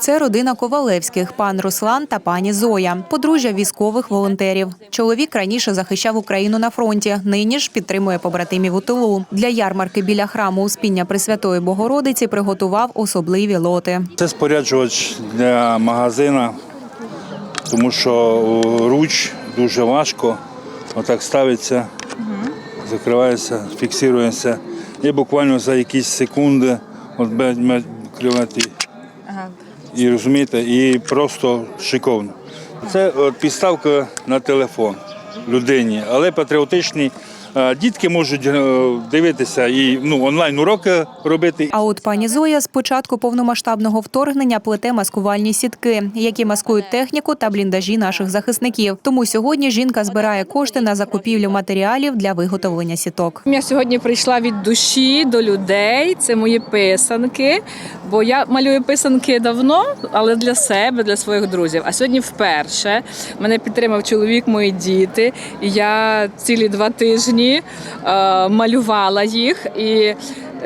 Це родина Ковалевських, пан Руслан та пані Зоя, подружжя військових волонтерів. Чоловік раніше захищав Україну на фронті, нині ж підтримує побратимів у тилу. Для ярмарки біля храму Успіння Пресвятої Богородиці приготував особливі лоти. Це споряджувач для магазина, тому що руч дуже важко. Отак ставиться, закривається, фіксується. І буквально за якісь секунди от беремо І розумієте, і просто шиковно. Це от, підставка на телефон людині, але патріотичні. Е, Дітки можуть е, дивитися і ну, онлайн уроки робити, А от пані Зоя з початку повномасштабного вторгнення плете маскувальні сітки, які маскують техніку та бліндажі наших захисників. Тому сьогодні жінка збирає кошти на закупівлю матеріалів для виготовлення сіток. Я сьогодні прийшла від душі до людей. Це мої писанки. Бо я малюю писанки давно, але для себе, для своїх друзів. А сьогодні вперше мене підтримав чоловік, мої діти. І я цілі два тижні е, малювала їх. І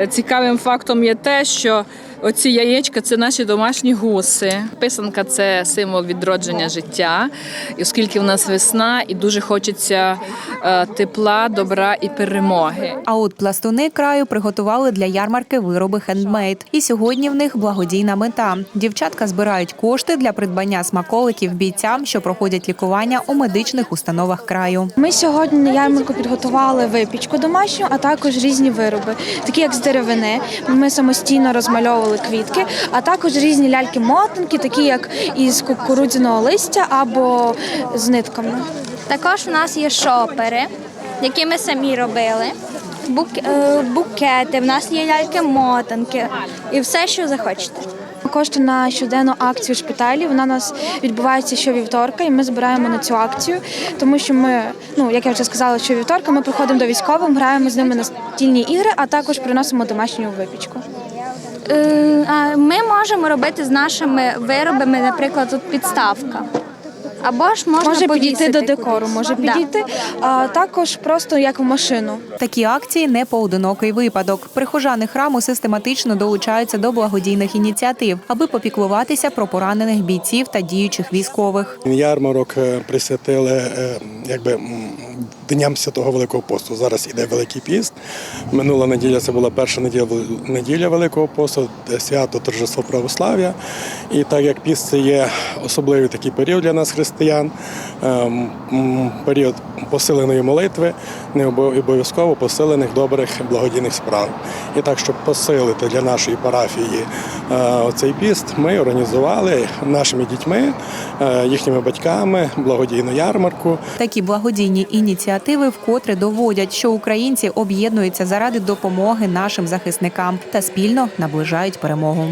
цікавим фактом є те, що Оці яєчка це наші домашні гуси. Писанка це символ відродження життя. І оскільки в нас весна, і дуже хочеться е, тепла, добра і перемоги. А от пластуни краю приготували для ярмарки вироби хендмейд. І сьогодні в них благодійна мета. Дівчатка збирають кошти для придбання смаколиків бійцям, що проходять лікування у медичних установах краю. Ми сьогодні на ярмарку підготували випічку домашню, а також різні вироби, такі як з деревини. Ми самостійно розмальовували квітки, а також різні ляльки-мотанки, такі як із кукурудзяного листя або з нитками. Також у нас є шопери, які ми самі робили. бук- е, букети, в нас є ляльки-мотанки і все, що захочете. Кошти на щоденну акцію шпиталі. Вона у нас відбувається щовівторка, і ми збираємо на цю акцію, тому що ми, ну як я вже сказала, щовівторка ми приходимо до військових, граємо з ними настільні ігри, а також приносимо домашню випічку. Е, Ми можемо робити з нашими виробами, наприклад, тут підставка. Або ж можна Може підійти до декору, кудись. може Да. підійти, а також просто як в машину. Такі акції не поодинокий випадок. Прихожани храму систематично долучаються до благодійних ініціатив, аби попіклуватися про поранених бійців та діючих військових. Ярмарок е, присвятили е, якби дням святого Великого посту. Зараз іде Великий піст. Минула неділя це була перша неділя, неділя Великого посту, свято торжество православ'я. І так як піст це є особливий такий період для нас, християн, е, м, період посиленої молитви, не обов'язково посилених добрих благодійних справ. І так, щоб посилити для нашої парафії е, оцей піст, ми організували нашими дітьми, е, їхніми батьками благодійну ярмарку. Такі благодійні ініціативи вкотре доводять, що українці об'єднуються заради допомоги нашим захисникам та спільно наближають перемогу.